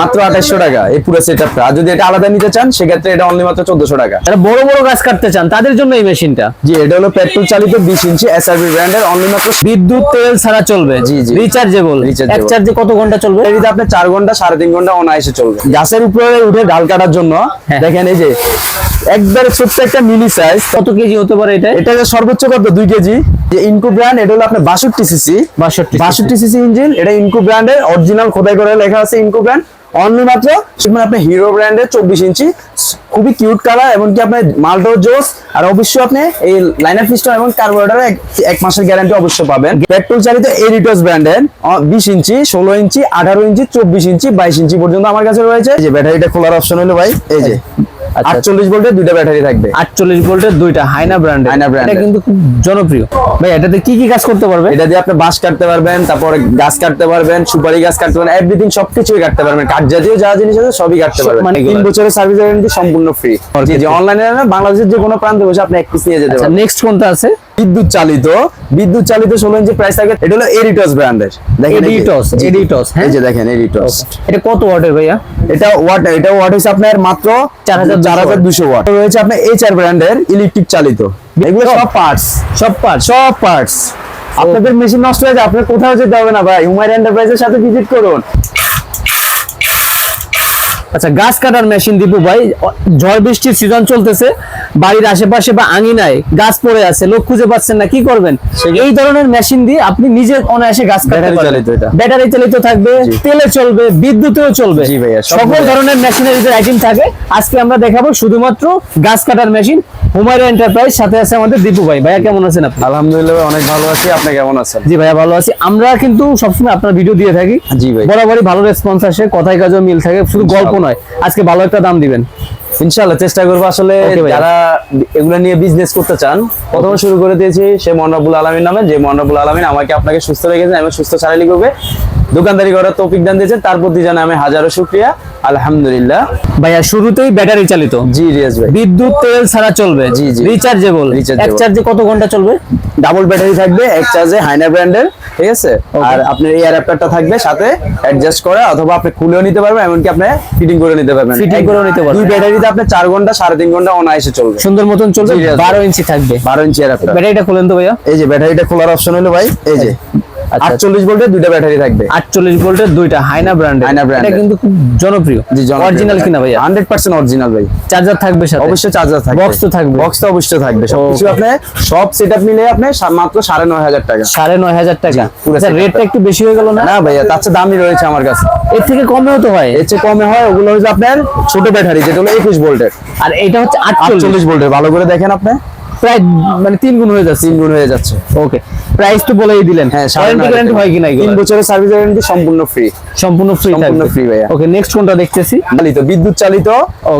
মাত্র আঠাশশো টাকা এই পুরো সেটআপটা আর যদি এটা আলাদা নিতে চান সেক্ষেত্রে এটা অনলি মাত্র চোদ্দশো টাকা। এটা বড় বড় গাছ কাটতে চান তাদের জন্য এই মেশিনটা। জি এটা হলো পেট্রোল চালিত বিশ ইঞ্চি এসআরবি ব্র্যান্ডের অনলি মাত্র বিদ্যুৎ তেল ছাড়া চলবে জি, জি। রিচার্জেবল রিচার্জ এক চার্জে কত ঘণ্টা চলবে? এটিতে আপনার চার ঘণ্টা সাড়ে তিন ঘণ্টা অনায়াসে চলবে। গাছের উপরে উঠে ডাল কাটার জন্য হ্যাঁ। দেখেন এই যে একবারে ছোট্ট একটা মিনি সাইজ কত কেজি হতে পারে এটা? এটা যে সর্বোচ্চ কত? দুই কেজি। যে ইনকো ব্র্যান্ড এটা হলো আপনার বাষট্টি সিসি 62 বাষট্টি সিসি ইঞ্জিন এটা ইনকো ব্র্যান্ডের অরিজিনাল খোদাই করে লেখা আছে ইনকো ব্র্যান্ড অনলি মাত্র সেখানে আপনি হিরো ব্র্যান্ডের চব্বিশ ইঞ্চি খুবই কিউট কালার এমনকি আপনার মালটো জোস। আর অবশ্যই আপনি এই লাইনার পিস্টন এবং কার্বোরেটর এক মাসের গ্যারান্টি অবশ্যই পাবেন। পেট্রোল চালিত এরিটস ব্র্যান্ডের বিশ ইঞ্চি ষোলো ইঞ্চি আঠারো ইঞ্চি চব্বিশ ইঞ্চি বাইশ ইঞ্চি পর্যন্ত আমার কাছে রয়েছে। এই যে ব্যাটারিটা খোলার অপশন হলো ভাই এই যে। আচ্ছা। আটচল্লিশ ভোল্টের দুইটা ব্যাটারি থাকবে। আটচল্লিশ ভোল্টের দুইটা হাইনা ব্র্যান্ডের। হাইনা ব্র্যান্ড এটা কিন্তু খুব জনপ্রিয়। ভাই এটাতে কি কি কাজ করতে পারবে? এটা দিয়ে আপনি বাঁশ কাটতে পারবেন তারপরে গাছ কাটতে পারবেন সুপারি গাছ কাটতে পারবেন এভরিথিং সবকিছুই কাটতে পারবেন। কাঠ জাতীয় যা জিনিস আছে সবই কাটতে পারবেন। মানে 3 বছরের সার্ভিস ওয়ারেন্টি সম্পূর্ণ ফ্রি জি অনলাইনে বাংলাদেশের যে কোনো প্রান্তে বসে আপনি এক পিস নিয়ে যেতে আচ্ছা পারবেন। নেক্সট কোনটা আছে? বিদ্যুৎ চালিত বিদ্যুৎ চালিত ষোলো ইঞ্চি প্রাইস থাকে এটা হলো এরিটস ব্র্যান্ডের দেখেন যে- জি। Editos, হ্যাঁ? এই যে দেখেন এরিটস এটা কত ওয়াটের ভাইয়া? এটা ওয়াট এটা ওয়াট হচ্ছে আপনার মাত্র 4200 চার হাজার দুশো ওয়াট রয়েছে আপনার এইচআর ব্র্যান্ডের ইলেকট্রিক চালিত। এগুলো সব পার্টস সব পাঁচ সব পার্টস আপনাদের মেশিন নষ্ট হয়ে যায় আপনার কোথাও যেতে হবে না ভাই। হুমায়ুন এন্টারপ্রাইজের সাথে ভিজিট করুন। আচ্ছা গাছ কাটার মেশিন দিব ভাই। ঝড় বৃষ্টির সিজন চলতেছে বাড়ির আশেপাশে বা আঙিনায় গাছ পড়ে আছে লোক খুঁজে পাচ্ছেন না কি করবেন? এই ধরনের মেশিন দিয়ে আপনি নিজের অনায়াসে গাছ কাটতে ব্যাটারি পারবেন। চালিত ব্যাটারি চালিত থাকবে তেলে চলবে বিদ্যুতেও চলবে। সকল। ধরনের যে আইটেম থাকে আজকে আমরা দেখাবো শুধুমাত্র গাছ কাটার মেশিন হুমায়রা এন্টারপ্রাইজ সাথে আছে আমাদের দীপু ভাই। ভাইয়া কেমন আছেন আপনি? আলহামদুলিল্লাহ অনেক ভালো আছি। আপনি কেমন আছেন? জি ভাইয়া ভালো আছি। আমরা কিন্তু সবসময় আপনার ভিডিও দিয়ে থাকি। জি ভাই। বরাবরই ভালো রেসপন্স আসে কথায় কাজও মিল থাকে শুধু গল্প নয়। আজকে ভালো একটা দাম দিবেন। ইনশাআল্লাহ চেষ্টা করব আসলে যারা এগুলো নিয়ে বিজনেস করতে চান প্রথমে শুরু করে দিয়েছি সে মনরাবুল আলমীর নামে যে মনরাবুল আলমিন আমাকে আপনাকে সুস্থ রেখেছেন আমি সুস্থ চালালি করবে দোকানদারি করার তৌফিক দান দিয়েছেন তার প্রতি জানাই আমি হাজারো শুক্রিয়া। আলহামদুলিল্লাহ। ভাইয়া শুরুতেই ব্যাটারি চালিত। জি রিয়াজ ভাই। বিদ্যুৎ তেল ছাড়া চলবে। জি, জি। রিচার্জেবল। এক চার্জে কত ঘণ্টা চলবে? ডাবল ব্যাটারি থাকবে এক চার্জে হাইনা ব্র্যান্ডের ঠিক আছে? আর আপনার এয়ার অ্যাডাপ্টারটা থাকবে সাথে অ্যাডজাস্ট করা অথবা আপনি খুলেও নিতে পারবেন এমনকি আপনি ফিটিং করে নিতে পারবেন। এক- করেও নিতে পারবেন। দুই আপনি চার ঘণ্টা সাড়ে তিন ঘণ্টা অনায়াসে চলবে। সুন্দর মতন চলবে বারো ইঞ্চি থাকবে। বারো ইঞ্চি ব্যাটারিটা খুলেন তো ভাইয়া। এই যে ব্যাটারিটা খোলার অপশন হলো ভাই এই যে। আটচল্লিশ ভোল্টের দুইটা ব্যাটারি থাকবে। আটচল্লিশ ভোল্টের দুইটা হাইনা ব্র্যান্ড হাইনা ব্র্যান্ড এটা কিন্তু খুব জনপ্রিয়। জি অরিজিনাল কিনা ভাইয়া? হান্ড্রেড পার্সেন্ট অরিজিনাল ভাই। চার্জার থাকবে সাথে। অবশ্যই চার্জার থাকবে। Box তো থাকবে। বক্স তো অবশ্যই থাকবে। সবকিছু আপনি সব সেটআপ মিলে আপনি মাত্র সাড়ে নয় হাজার টাকা। সাড়ে নয় হাজার টাকা। রেটটা একটু বেশি হয়ে গেল না? না ভাইয়া তার চেয়ে দামই রয়েছে আমার কাছে। এর থেকে কমেও তো হয়। এর চেয়ে কমে হয় ওগুলো হচ্ছে আপনার ছোট ব্যাটারি যেটা হলো একুশ ভোল্টের। আর এটা হচ্ছে আটচল্লিশ ভোল্টের। ভালো করে দেখেন আপনি। প্রায় মানে তিন গুণ হয়ে যাচ্ছে। তিন গুণ হয়ে যাচ্ছে। ওকে প্রাইস তো বলেই দিলেন। হ্যাঁ ওয়ারেন্টি গ্যারান্টি হয় কি না তিন বছরের সার্ভিস গ্যারান্টি সম্পূর্ণ ফ্রি সম্পূর্ণ ফ্রি সম্পূর্ণ ফ্রি ভাইয়া। ওকে নেক্সট কোনটা দেখতেছি? চালিত বিদ্যুৎ চালিত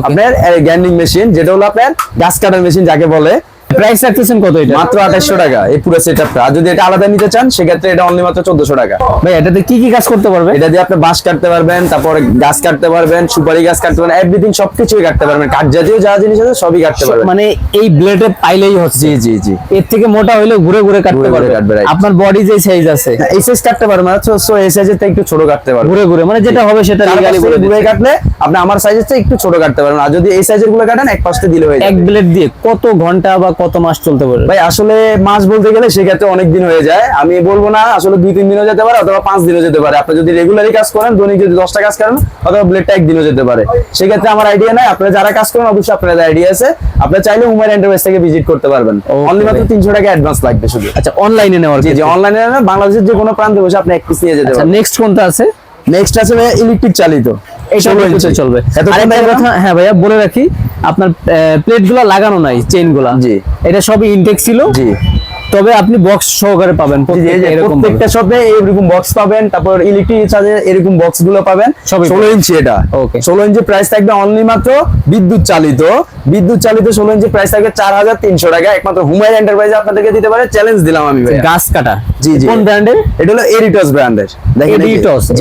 আপনার গ্যান্ডিং মেশিন যেটা হলো আপনার গাছ কাটার মেশিন যাকে বলে প্রাইস রাখতেছেন কত এটা? মাত্র টাকা এই পুরো সেটআপটা আর যদি এটা আলাদা নিতে চান সেক্ষেত্রে এটা অনলি মাত্র টাকা। ভাই এটাতে কি কি কাজ করতে পারবে? এটা দিয়ে আপনি বাঁশ কাটতে পারবেন তারপরে গাছ কাটতে পারবেন সুপারি গাছ কাটতে পারবেন এভরিথিং সবকিছুই কাটতে পারবেন। কাঠ জাতীয় যা জিনিস আছে সবই কাটতে পারবেন। মানে এই ব্লেডে পাইলেই হচ্ছে। জি জি জি। এর থেকে মোটা হলে ঘুরে ঘুরে কাটতে পারবে. আপনার বডি যে সাইজ আছে। এই সাইজ কাটতে পারবেন না সো এই সাইজের থেকে একটু ছোট কাটতে পারবেন। ঘুরে ঘুরে মানে যেটা হবে সেটা লিগালি ঘুরে কাটলে আপনি আমার সাইজের চেয়ে একটু ছোট কাটতে পারবেন। আর যদি এই সাইজেরগুলো কাটেন এক পাশে দিলে হয়ে এক ব্লেড দিয়ে কত ঘণ্টা বা কত মাস চলতে পারবে ভাই আসলে মাস বলতে গেলে সেক্ষেত্রে অনেক দিন হয়ে যায়। আমি বলব না আসলে দুই তিন দিনও যেতে পারে অথবা পাঁচ দিনও যেতে পারে। আপনি যদি রেগুলারই কাজ করেন দৈনিক যদি দশটা কাজ করেন অথবা ব্লেডটা একদিনও যেতে পারে। সেক্ষেত্রে আমার আইডিয়া নাই। আপনারা যারা কাজ করেন অবশ্যই আপনাদের আইডিয়া আছে। আপনি চাইলে উমার এন্টারপ্রাইজ থেকে ভিজিট করতে পারবেন। অনলি মাত্র তিনশো টাকা অ্যাডভান্স লাগবে শুধু। আচ্ছা অনলাইনে নেওয়ার জি জি অনলাইনে বাংলাদেশের যে কোনো প্রান্তে বসে আপনি এক পিস নিয়ে যেতে আচ্ছা পারেন নেক্সট কোনটা আছে? নেক্সট আছে ইলেকট্রিক চালিত। এটা চলবে? হ্যাঁ ভাইয়া বলে রাখি আপনার প্লেটগুলা লাগানো নাই চেনগুলা। জি। এটা সবই ইনটেক ছিল। জি। তবে আপনি বক্স সহকারে পাবেন। প্রত্যেকটা শপে এরকম বক্স পাবেন। তারপর ইলেকট্রিক চার্জে এরকম বক্সগুলো পাবেন। ষোলো ইঞ্চি এটা। Okay. ষোলো ইঞ্চি প্রাইস থাকবে অনলি মাত্র বিদ্যুৎ চালিত। বিদ্যুৎ চালিত ষোলো ইঞ্চি প্রাইস থাকবে চার হাজার তিনশো টাকা। একমাত্র হুমায়ুন এন্টারপ্রাইজ আপনাদেরকে দিতে পারে। চ্যালেঞ্জ দিলাম আমি গাছ কাটা। জি জি। কোন ব্র্যান্ডের এটা হলো এরিটস ব্র্যান্ডের দেখেন জি।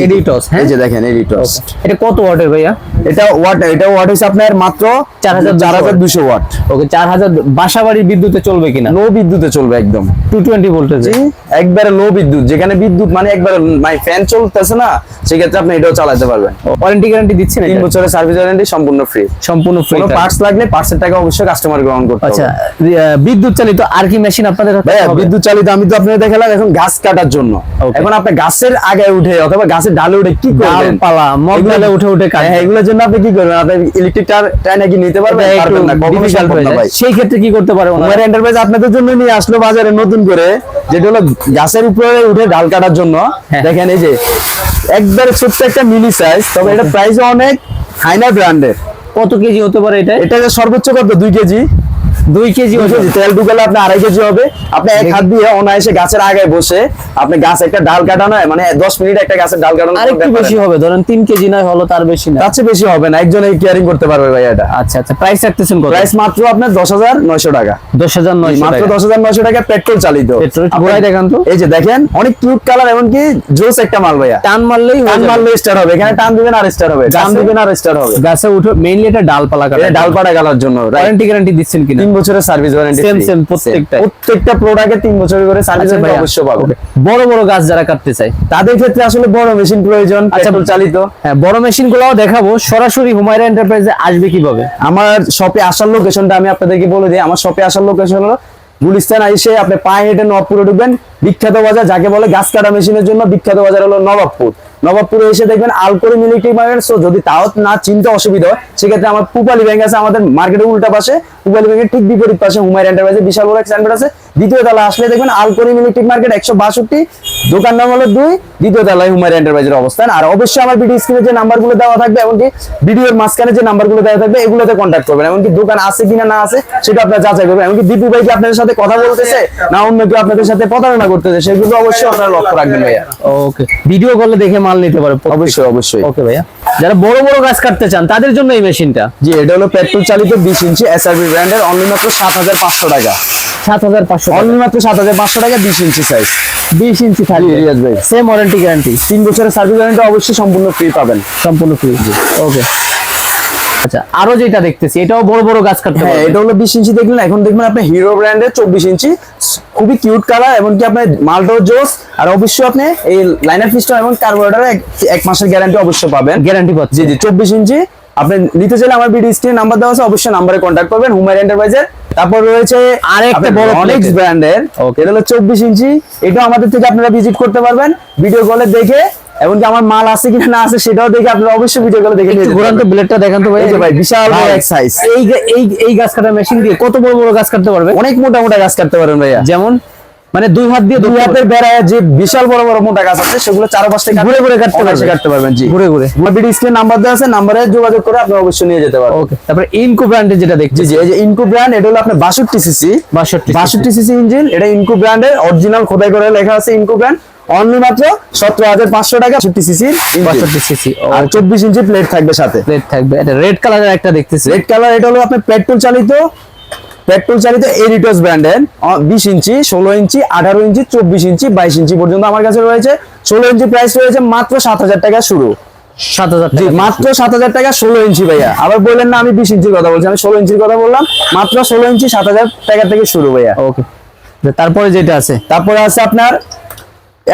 Editos, হ্যাঁ? এই যে দেখেন এরিটস এটা কত ওয়াটের ভাইয়া? এটা ওয়াট এটা ওয়াট হচ্ছে আপনার মাত্র 4200 চার হাজার দুশো ওয়াট। ওকে চার হাজার বাসা বাড়ির বিদ্যুতে চলবে কিনা? নো বিদ্যুতে চলবে একদম। একদম। টু টোয়েন্টি ভোল্টেজ জি একবারে লো বিদ্যুৎ যেখানে বিদ্যুৎ মানে একবারে মানে ফ্যান চলতেছে না সেক্ষেত্রে আপনি এটাও চালাতে পারবেন। ওয়ারেন্টি গ্যারান্টি দিচ্ছেন তিন এটা? বছরের সার্ভিস ওয়ারেন্টি সম্পূর্ণ ফ্রি সম্পূর্ণ ফ্রি কোনো পার্টস লাগলে পার্টসের টাকা অবশ্যই কাস্টমার গ্রহণ করতে আচ্ছা বিদ্যুৎ চালিত আর কি মেশিন আপনাদের বিদ্যুৎ চালিত আমি তো আপনাকে দেখালাম এখন গাছ কাটার জন্য। এখন আপনি গাছের আগে উঠে অথবা গাছের ডালে উঠে কি করবেন? ডালপালা, মগডালে উঠে উঠে কাটবেন। হ্যাঁ এগুলোর জন্য আপনি কি করবেন? আপনি ইলেকট্রিক টার টাইনে কি নিতে পারবেন? পারবেন না না সেই ক্ষেত্রে কি করতে পারে ওনারা? এন্টারপ্রাইজ আপনাদের জন্য নিয়ে আসলো বাজারে। নতুন করে যেটা হলো গাছের উপরে উঠে ডাল কাটার জন্য। হ্যাঁ। দেখেন এই যে একবারে ছোট্ট একটা মিনি সাইজ তবে এটা প্রাইস অনেক হাইনা ব্র্যান্ডের কত কেজি হতে পারে এটা? এটা সর্বোচ্চ কত? দুই কেজি। দুই কেজি তেল ঢুকালে আপনি আড়াই কেজি হবে। আপনি এক হাত দিয়ে অনায়াসে গাছের আগে বসে আপনি গাছ একটা ডাল কাটানো মানে দশ মিনিট একটা গাছের ডাল কাটানো আর একটু বেশি হবে ধরেন তিন কেজি নয় হলো তার বেশি না। তার বেশি হবে না একজনে কেয়ারিং করতে পারবে ভাই এটা। আচ্ছা আচ্ছা প্রাইস রাখতেছেন কত? প্রাইস মাত্র আপনার দশ হাজার নয়শো টাকা। দশ হাজার নয়শো মাত্র দশ হাজার নয়শো টাকা পেট্রোল চালিত। পেট্রোল দেখান তো। এই যে দেখেন অনেক কিউট কালার এমনকি জোস একটা মাল ভাইয়া। টান মারলেই টান। মারলে স্টার্ট হবে এখানে টান দিবেন আর স্টার্ট হবে টান দিবেন আর স্টার্ট হবে। গাছে উঠে মেইনলি এটা ডালপালা কাটা ডালপাড়া গালার জন্য? ওয়ারেন্টি গ্যারান্টি দিচ্ছেন কিনা? তিন বছরের সার্ভিস ওয়ারেন্টি Same, same, প্রত্যেকটাই। প্রত্যেকটা প্রোডাক্টে তিন বছর করে সার্ভিস ওয়ারেন্টি অবশ্যই পাবে। বড় বড় গাছ যারা কাটতে চায় তাদের ক্ষেত্রে আসলে বড় মেশিন প্রয়োজন আচ্ছা, পেট্রোল চালিত। হ্যাঁ বড় মেশিন গুলাও দেখাবো। সরাসরি হুমায়রা এন্টারপ্রাইজে আসবে কীভাবে? আমার শপে আসার লোকেশনটা আমি আপনাদেরকে বলে দিই। আমার শপে আসার লোকেশন হলো গুলিস্তান এসে আপনি পায়ে হেঁটে ঢুকবেন। বিখ্যাত বাজার যাকে বলে গাছ কাটা মেশিনের জন্য বিখ্যাত বাজার হলো নবাবপুর। নবাবপুরে এসে দেখবেন আলকরি মিলিটারি মার্কেট সো যদি তাও না চিনতে অসুবিধা হয় সেক্ষেত্রে আমার পুপালি ব্যাংক আছে আমাদের মার্কেটের উল্টা পাশে। পুপালি ব্যাংকের ঠিক বিপরীত পাশে হুমায়ুন এন্টারপ্রাইজে বিশাল বড় এক সাইনবোর্ড আছে। দ্বিতীয় তলা আসলে দেখবেন আলকরি মিলিটারি মার্কেট একশো বাষট্টি। দোকান নাম হলো দুই। দ্বিতীয় তলায় হুমায়ুন এন্টারপ্রাইজের অবস্থান। আর অবশ্যই আমার ভিডিও স্ক্রিনে যে নাম্বারগুলো দেওয়া থাকবে এমনকি ভিডিওর মাঝখানে যে নাম্বারগুলো দেওয়া থাকবে এগুলোতে কন্ট্যাক্ট করবেন। এমনকি দোকান আছে কিনা না আছে সেটা আপনার যাচাই করবেন। এমনকি দীপু ভাই কি আপনাদের সাথে কথা বলতেছে না অন্য কেউ আপনাদের সাথে প্রতারণা করতেছে সেগুলো অবশ্যই আপনারা লক্ষ্য রাখবেন ভাইয়া। ওকে। ভিডিও কলে দেখে মাল নিতে পারে অবশ্যই অবশ্যই। ওকে ভাইয়া। যারা বড় বড় গাছ কাটতে চান তাদের জন্য এই মেশিনটা জি এটা হলো পেট্রোল চালিত বিশ ইঞ্চি এসআরবি ব্র্যান্ডের অনলি মাত্র সাত হাজার পাঁচশো টাকা। সাত হাজার পাঁচশো অনলি মাত্র সাত হাজার পাঁচশো টাকা বিশ ইঞ্চি সাইজ বিশ ইঞ্চি থাকবে। রিয়াজ ভাই। সেম ওয়ারেন্টি গ্যারান্টি তিন বছরের সার্ভিস ওয়ারেন্টি অবশ্যই সম্পূর্ণ ফ্রি পাবেন। সম্পূর্ণ ফ্রি ওকে আচ্ছা আরও যেটা দেখতেছি এটাও বড় বড় গাছ কাটতে হ্যাঁ এটা হলো বিশ ইঞ্চি দেখলেন এখন দেখবেন আপনি হিরো ব্র্যান্ডের চব্বিশ ইঞ্চি। খুবই কিউট কালার এমনকি আপনার মালটোর জোস আর অবশ্যই আপনি এই লাইনার পিস্টন এবং কার্বোরেটর এক মাসের গ্যারান্টি অবশ্যই পাবেন। গ্যারান্টি পাচ্ছি জি জি চব্বিশ ইঞ্চি। আপনি নিতে চাইলে আমার ভিডিও স্ক্রিনে নাম্বার দেওয়া আছে অবশ্যই নাম্বারে কন্ট্যাক্ট করবেন হুমার এন্টারপ্রাইজের তারপর রয়েছে আরেকটা বড় অনেক plate-এর। ব্র্যান্ডের Okay. এটা হলো চব্বিশ ইঞ্চি। এটাও আমাদের থেকে আপনারা ভিজিট করতে পারবেন ভিডিও কলে দেখে। এমনকি আমার মাল আছে কিনা না আছে সেটাও দেখে আপনারা অবশ্যই ভিডিও কলে দেখে যেতে ঘুরান তো ব্লেডটা দেখান তো ভাই। এই যে ভাই, বিশাল বড় এক সাইজ এই এই এই গাছ কাটার মেশিন দিয়ে কত বড় বড় গাছ কাটতে পারবে অনেক মোটা মোটা গাছ কাটতে পারেন ভাইয়া। যেমন? মানে দুই হাত দিয়ে দুই হাতের বেড়ায় যে বিশাল বড় বড় মোটা গাছ আছে সেগুলো চার পাঁচটা ঘুরে ঘুরে কাটতে পারবেন। কাটতে পারবেন জি। ঘুরে ঘুরে। ভিডিও স্ক্রিনে নাম্বার দেওয়া আছে নাম্বারে যোগাযোগ করে আপনি অবশ্যই নিয়ে যেতে পারবেন। ওকে তারপরে ইনকো ব্র্যান্ডের যেটা দেখছি জি এই যে ইনকো ব্র্যান্ড এটা হলো আপনার বাষট্টি সিসি 62 বাষট্টি সিসি ইঞ্জিন এটা ইনকো ব্র্যান্ডের অরিজিনাল খোদাই করে লেখা আছে ইনকো ব্র্যান্ড অনলি মাত্র সতেরো হাজার পাঁচশো টাকা বাষট্টি সিসি বাষট্টি সিসি আর চব্বিশ ইঞ্চি প্লেট থাকবে সাথে। প্লেট থাকবে। এটা রেড কালারের একটা দেখতেছি। রেড কালার এটা হলো আপনার পেট্রোল চালিত পেট্রোল চালিত এরিটস ব্র্যান্ডের বিশ ইঞ্চি ষোলো ইঞ্চি আঠারো ইঞ্চি চব্বিশ ইঞ্চি বাইশ ইঞ্চি পর্যন্ত আমার কাছে রয়েছে। ষোলো ইঞ্চি প্রাইস রয়েছে মাত্র সাত হাজার টাকা শুরু। সাত হাজার মাত্র সাত হাজার টাকা ষোলো ইঞ্চি ভাইয়া। আবার বললেন না আমি বিশ ইঞ্চির কথা বলছি আমি ষোলো ইঞ্চির কথা বললাম। মাত্র ষোলো ইঞ্চি সাত হাজার টাকা থেকে শুরু ভাইয়া। ওকে তারপরে যেটা আছে? তারপরে আছে আপনার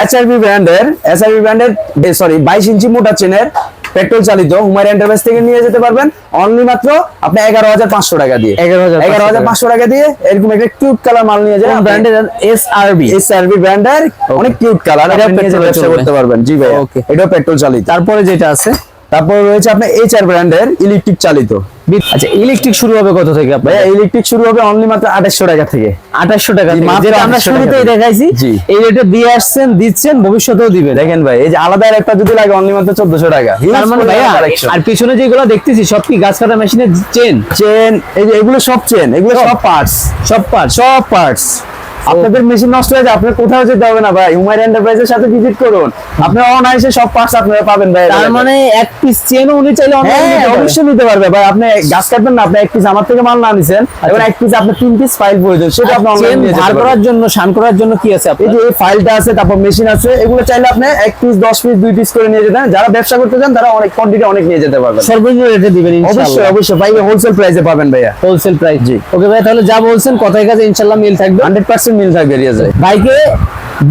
এসআরবি ব্র্যান্ডের এসআরবি ব্র্যান্ডের সরি বাইশ ইঞ্চি মোটা চেনের পেট্রোল চালিত হুমায়ুন এন্টারপ্রাইজ থেকে নিয়ে যেতে পারবেন। অনলি মাত্র আপনি এগারো হাজার পাঁচশো টাকা দিয়ে। 11,500 এগারো হাজার পাঁচশো টাকা দিয়ে এরকম একটা কিউট কালার মাল নিয়ে যায় ব্র্যান্ডের এস আর বি এসআরবি ব্র্যান্ডের অনেক কিউট কালার এটা আপনি নিয়ে যেতে চলবে। করতে পারবেন। জি ভাই ওকে এটাও পেট্রোল চালিত। তারপরে যেটা আছে? তারপর রয়েছে আপনার এইচআর ব্র্যান্ডের ইলেকট্রিক চালিত। আচ্ছা ইলেকট্রিক শুরু হবে কত থেকে আপনার ইলেকট্রিক শুরু হবে অনলি মাত্র আঠাশশো টাকা থেকে। আঠাশশো টাকা যেটা আমরা শুরুতেই দেখাইছি এই রেটে দিয়ে আসছেন দিচ্ছেন ভবিষ্যতেও দিবে দেখেন ভাই এই যে আলাদা একটা যদি লাগে অনলি মাত্র চোদ্দশো টাকা। মানে আর পিছনে যেগুলো দেখতেছি সব কি গাছ কাটা মেশিনের চেন চেন এই যে এগুলো সব চেন এগুলো সব পার্টস সব পার্ট সব পার্টস আপনাদের মেশিন নষ্ট হয়ে যায় আপনার কোথাও যেতে হবে না ভাই। হুমার এন্টারপ্রাইজের সাথে ভিজিট করুন। আপনারা অনায়াসে সব পার্টস আপনারা পাবেন ভাই। তার মানে এক পিস চেনও উনি চাইলে অনেক হ্যাঁ অবশ্যই নিতে পারবে ভাই। আপনি গাছ কাটবেন না আপনি এক পিস আমার থেকে মাল না নিছেন এবার এক পিস আপনার তিন পিস ফাইল প্রয়োজন সেটা আপনি চেন অনলাইন ধার করার জন্য শান করার জন্য কি আছে এই যে এই ফাইলটা আছে তারপর মেশিন আছে এগুলো চাইলে আপনি এক পিস দশ পিস দুই পিস করে নিয়ে যেতে যারা ব্যবসা করতে চান তারা অনেক কোয়ান্টিটি অনেক নিয়ে যেতে পারবেন। সর্বনিম্ন রেটে দিবেন ইনশাআল্লাহ। অবশ্যই অবশ্যই ভাই হোলসেল প্রাইসে পাবেন ভাইয়া। হোলসেল প্রাইস জি। ওকে ভাই তাহলে যা বলছেন কথায় কাছে ইনশাআল্লাহ মিল থাকবে। হান্ড্রেড পার্সেন্ট মিল থাকবে রিয়াজে ভাইকে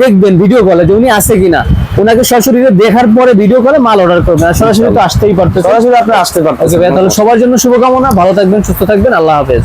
দেখবেন ভিডিও কলে যে উনি আছে কিনা ওনাকে সরাসরি দেখার পরে ভিডিও কলে মাল অর্ডার করবেন। আর সরাসরি তো আসতেই পারতেন সরাসরি আপনি আসতে পারতেন তাহলে সবার জন্য শুভকামনা ভালো থাকবেন সুস্থ থাকবেন আল্লাহ হাফেজ।